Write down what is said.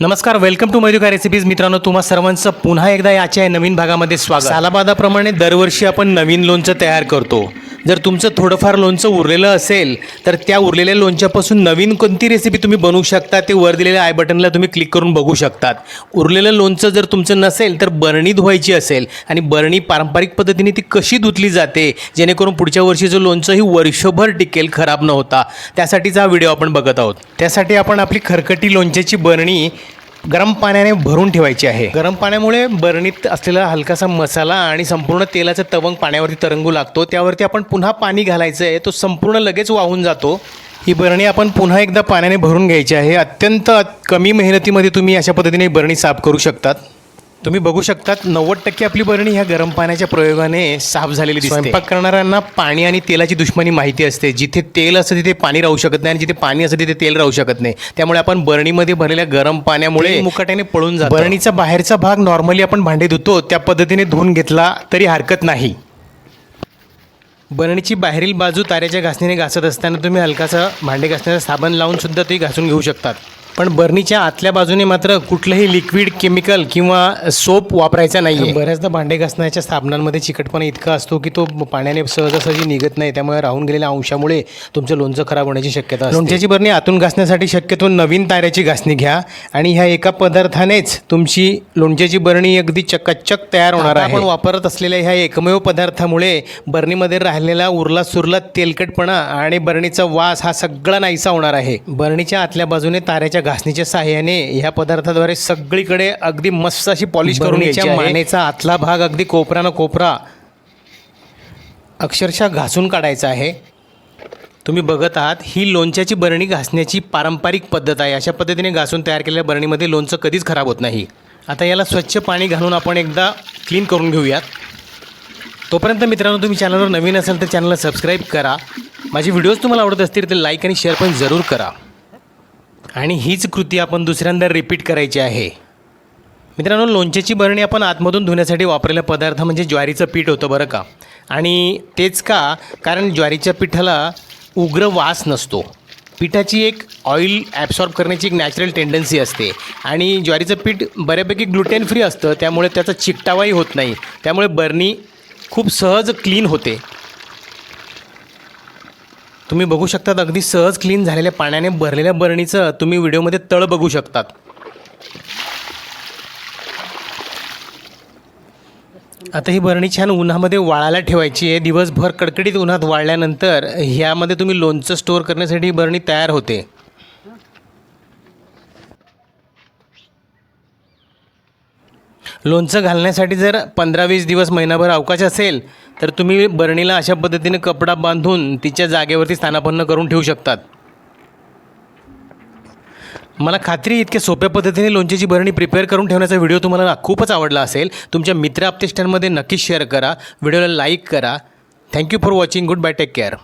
नमस्कार welcome to मधुका recipes मित्रांनो तुम्हा सर्वांचं पुन्हा एकदा याच्या नवीन भागामध्ये स्वागत. सालाबादाप्रमाणे दरवर्षी आपण नवीन लोणचं तयार करतो. जर तुमचं थोडंफार लोणचं उरलेलं असेल तर त्या उरलेल्या लोणच्यापासून नवीन कोणती रेसिपी तुम्ही बनवू शकता? ते वर दिलेल्या आय बटनला तुम्ही क्लिक करून बघू शकतात. उरलेलं लोणचं जर तुमचं नसेल तर बरणी धुवायची असेल आणि बरणी पारंपरिक पद्धतीने ती कशी धुतली जाते जेणेकरून पुढच्या वर्षीचं लोणचं ही वर्षभर टिकेल खराब न होता त्यासाठीचा हा व्हिडिओ आपण बघत आहोत. त्यासाठी आपण आपली खरकटी लोणच्याची बरणी गरम पाण्याने भरून ठेवायची आहे. गरम पाण्यामुळे बरणीत असलेला हलकासा मसाला आणि संपूर्ण तेलाचा तवंग पाण्यावरती तरंगू लागतो. त्यावरती आपण पुन्हा पाणी घालायचं आहे तो संपूर्ण लगेच वाहून जातो. ही बरणी आपण पुन्हा एकदा पाण्याने भरून घ्यायची आहे. अत्यंत कमी मेहनतीमध्ये तुम्ही अशा पद्धतीने बरणी साफ करू शकतात. तुम्ही बघू शकतात नव्वद टक्के आपली बरणी ह्या गरम पाण्याच्या प्रयोगाने साफ झालेली दिसते. स्वयंपाक करणाऱ्यांना पाणी आणि तेलाची दुश्मनी माहिती असते. जिथे तेल असतं तिथे पाणी राहू शकत नाही आणि जिथे पाणी असतं तिथे तेल राहू शकत नाही. त्यामुळे आपण बरणीमध्ये भरलेल्या गरम पाण्यामुळे मुकाट्याने पळून जातो. बरणीचा बाहेरचा भाग नॉर्मली आपण भांडे धुतो त्या पद्धतीने धुवून घेतला तरी हरकत नाही. बरणीची बाहेरील बाजू ताऱ्याच्या घासणीने घासत असताना तुम्ही हलकासा भांडे घासण्याचा साबण लावून सुद्धा ते घासून घेऊ शकतात. पण बरणीच्या आतल्या बाजूने मात्र कुठलंही लिक्विड केमिकल किंवा सोप वापरायचा नाही बऱ्याचदा भांडे घासण्याच्या साबणांमध्ये चिकटपणा इतका असतो की तो पाण्याने सहजासहजी निघत नाही त्यामुळे राहून गेलेल्या अंशामुळे तुमचं लोणचं खराब होण्याची शक्यता असते. लोणच्याची बरणी आतून घासण्यासाठी शक्यतो नवीन ताऱ्याची घासणी घ्या आणि ह्या एका पदार्थानेच तुमची लोणच्याची बरणी अगदी चकाचक तयार होणार आहे. आपण वापरत असलेल्या ह्या एकमेव पदार्थामुळे बरणीमध्ये राहिलेला उरला सुरला तेलकटपणा आणि बरणीचा वास हा सगळा नाहीसा होणार आहे. बरणीच्या आतल्या बाजूने ताऱ्याच्या घासणीच्या साह्याने ह्या पदार्थाद्वारे सगळीकडे अगदी मस्त अशी पॉलिश करून घ्यायची मानेचा आतला भाग अगदी कोपरा कोपरा अक्षरशः घासून काढायचा आहे. तुम्ही बघत आहात ही लोणच्याची बरणी घासण्याची पारंपरिक पद्धत आहे. अशा पद्धतीने घासून तयार केलेल्या बरणीमध्ये लोणचं कधीच खराब होत नाही. आता याला स्वच्छ पाणी घालून आपण एकदा क्लीन करून घेऊयात. तोपर्यंत मित्रांनो तुम्ही चॅनलवर नवीन असाल तर चॅनलला सबस्क्राईब करा. माझे व्हिडिओज तुम्हाला आवडत असतील तर लाईक आणि शेअर पण जरूर करा. आणि हीच कृती आपण दुसऱ्यांदा रिपीट करायची आहे. मित्रांनो लोणच्याची बरणी आपण आतमधून धुण्यासाठी वापरलेला पदार्थ म्हणजे ज्वारीचं पीठ होतं बरं का? आणि तेच का? कारण ज्वारीच्या पिठाला उग्र वास नसतो. पिठाची एक ऑइल ॲब्सॉर्ब करण्याची एक नॅचरल टेंडन्सी असते. आणि ज्वारीचं पीठ बऱ्यापैकी ग्लुटेन फ्री असतं त्यामुळे त्याचा चिकटावाही होत नाही. त्यामुळे बरणी खूप सहज क्लीन होते. तुम्ही बघू शकतात अगदी सहज क्लीन झालेल्या पाण्याने भरलेल्या बरणीचं तुम्ही व्हिडिओमध्ये तळ बघू शकतात. आता ही बरणी छान उन्हामध्ये वाळायला ठेवायची आहे. दिवसभर कडकडीत उन्हात वाळल्यानंतर ह्यामध्ये तुम्ही लोणचं स्टोअर करण्यासाठी ही बरणी तयार होते. लोणचं घालण्यासाठी जर पंधरा वीस दिवस महिनाभर अवकाश असेल तर तुम्ही बरणीला अशा पद्धतीने कपडा बांधून तिच्या जागेवरती स्थानापन्न करून ठेवू शकतात. मला खात्री इतक्या सोप्या पद्धतीने लोणच्याची बरणी प्रिपेअर करून ठेवण्याचा व्हिडिओ तुम्हाला खूपच आवडला असेल. तुमच्या मित्र आपते नक्कीच शेअर करा. व्हिडिओला लाईक करा. Thank you for watching goodbye take care